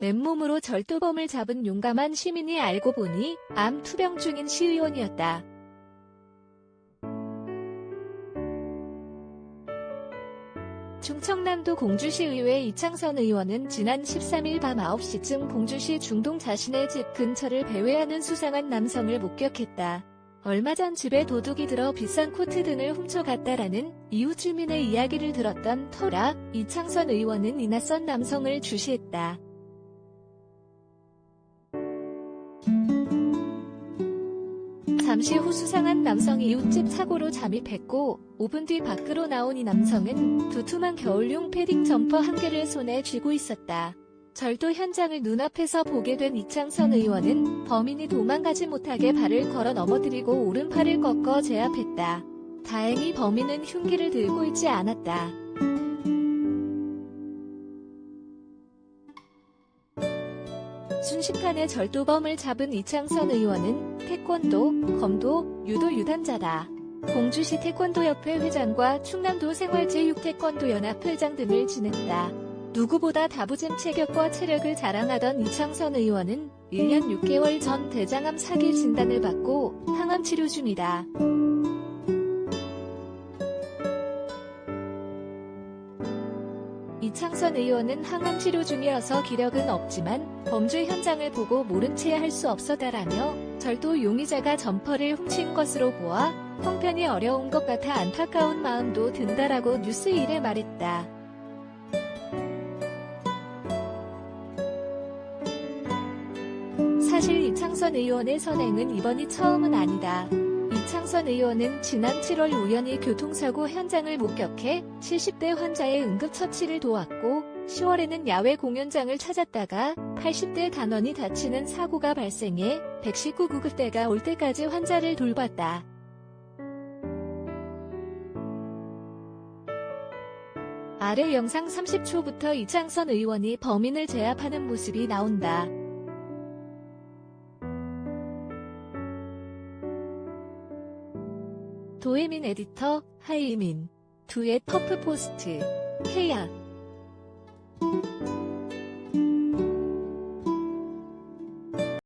맨몸으로 절도범을 잡은 용감한 시민이 알고 보니 암 투병 중인 시의원이었다. 충청남도 공주시의회 이창선 의원은 지난 13일 밤 9시쯤 공주시 중동 자신의 집 근처를 배회하는 수상한 남성을 목격했다. 얼마 전 집에 도둑이 들어 비싼 코트 등을 훔쳐갔다라는 이웃 주민의 이야기를 들었던 터라 이창선 의원은 이 낯선 남성을 주시했다. 잠시 후 수상한 남성이 이웃집 차고로 잠입했고 5분 뒤 밖으로 나온 이 남성은 두툼한 겨울용 패딩 점퍼 한 개를 손에 쥐고 있었다. 절도 현장을 눈앞에서 보게 된 이창선 의원은 범인이 도망가지 못하게 발을 걸어 넘어뜨리고 오른팔을 꺾어 제압했다. 다행히 범인은 흉기를 들고 있지 않았다. 순식간에 절도범을 잡은 이창선 의원은 태권도, 검도, 유도 유단자다. 공주시 태권도협회 회장과 충남도 생활체육태권도연합 회장 등을 지냈다. 누구보다 다부진 체격과 체력을 자랑하던 이창선 의원은 1년 6개월 전 대장암 사기 진단을 받고 항암 치료 중이다. 이창선 의원은 항암 치료 중이어서 기력은 없지만 범죄 현장을 보고 모른 채 할 수 없었다라며 절도 용의자가 점퍼를 훔친 것으로 보아 형편이 어려운 것 같아 안타까운 마음도 든다라고 뉴스일에 말했다. 사실 이창선 의원의 선행은 이번이 처음은 아니다. 이창선 의원은 지난 7월 우연히 교통사고 현장을 목격해 70대 환자의 응급처치를 도왔고 10월에는 야외 공연장을 찾았다가 80대 단원이 다치는 사고가 발생해 119 구급대가 올 때까지 환자를 돌봤다. 아래 영상 30초부터 이창선 의원이 범인을 제압하는 모습이 나온다. 도혜민 에디터, 하이민. 두의 퍼프 포스트. 케야.